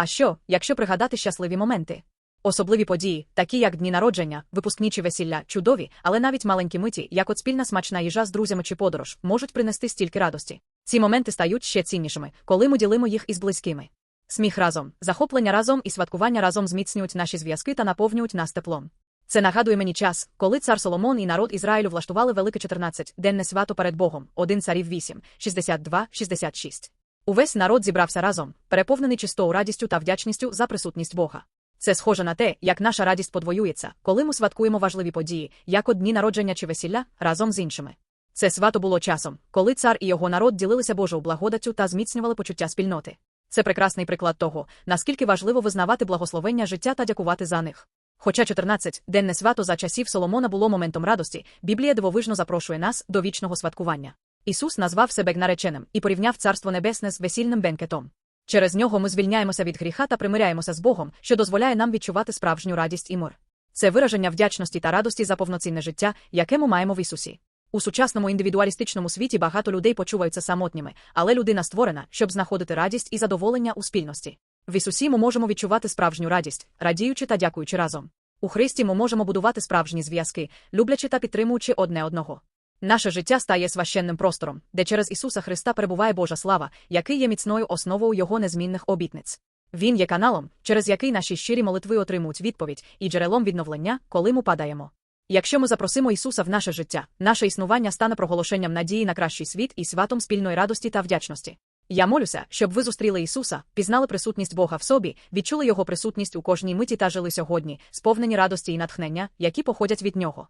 А що, якщо пригадати щасливі моменти? Особливі події, такі як дні народження, випускні чи весілля, чудові, але навіть маленькі миті, як от спільна смачна їжа з друзями чи подорож, можуть принести стільки радості. Ці моменти стають ще ціннішими, коли ми ділимо їх із близькими. Сміх разом, захоплення разом і святкування разом зміцнюють наші зв'язки та наповнюють нас теплом. Це нагадує мені час, коли цар Соломон і народ Ізраїлю влаштували велике 14 денне свято перед Богом, один царів 8, 62, 66. Увесь народ зібрався разом, переповнений чистою радістю та вдячністю за присутність Бога. Це схоже на те, як наша радість подвоюється, коли ми святкуємо важливі події, як от дні народження чи весілля, разом з іншими. Це свято було часом, коли цар і його народ ділилися Божою благодаттю та зміцнювали почуття спільноти. Це прекрасний приклад того, наскільки важливо визнавати благословення життя та дякувати за них. Хоча 14 денне свято за часів Соломона було моментом радості, Біблія дивовижно запрошує нас до вічного святкування. Ісус назвав себе нареченим і порівняв Царство Небесне з весільним бенкетом. Через нього ми звільняємося від гріха та примиряємося з Богом, що дозволяє нам відчувати справжню радість і мир. Це вираження вдячності та радості за повноцінне життя, яке ми маємо в Ісусі. У сучасному індивідуалістичному світі багато людей почуваються самотніми, але людина створена, щоб знаходити радість і задоволення у спільності. В Ісусі ми можемо відчувати справжню радість, радіючи та дякуючи разом. У Христі ми можемо будувати справжні зв'язки, люблячи та підтримуючи одне одного. Наше життя стає священним простором, де через Ісуса Христа перебуває Божа слава, який є міцною основою Його незмінних обітниць. Він є каналом, через який наші щирі молитви отримують відповідь, і джерелом відновлення, коли ми падаємо. Якщо ми запросимо Ісуса в наше життя, наше існування стане проголошенням надії на кращий світ і святом спільної радості та вдячності. Я молюся, щоб ви зустріли Ісуса, пізнали присутність Бога в собі, відчули Його присутність у кожній миті та жили сьогодні, сповнені радості і натхнення, які походять від Нього.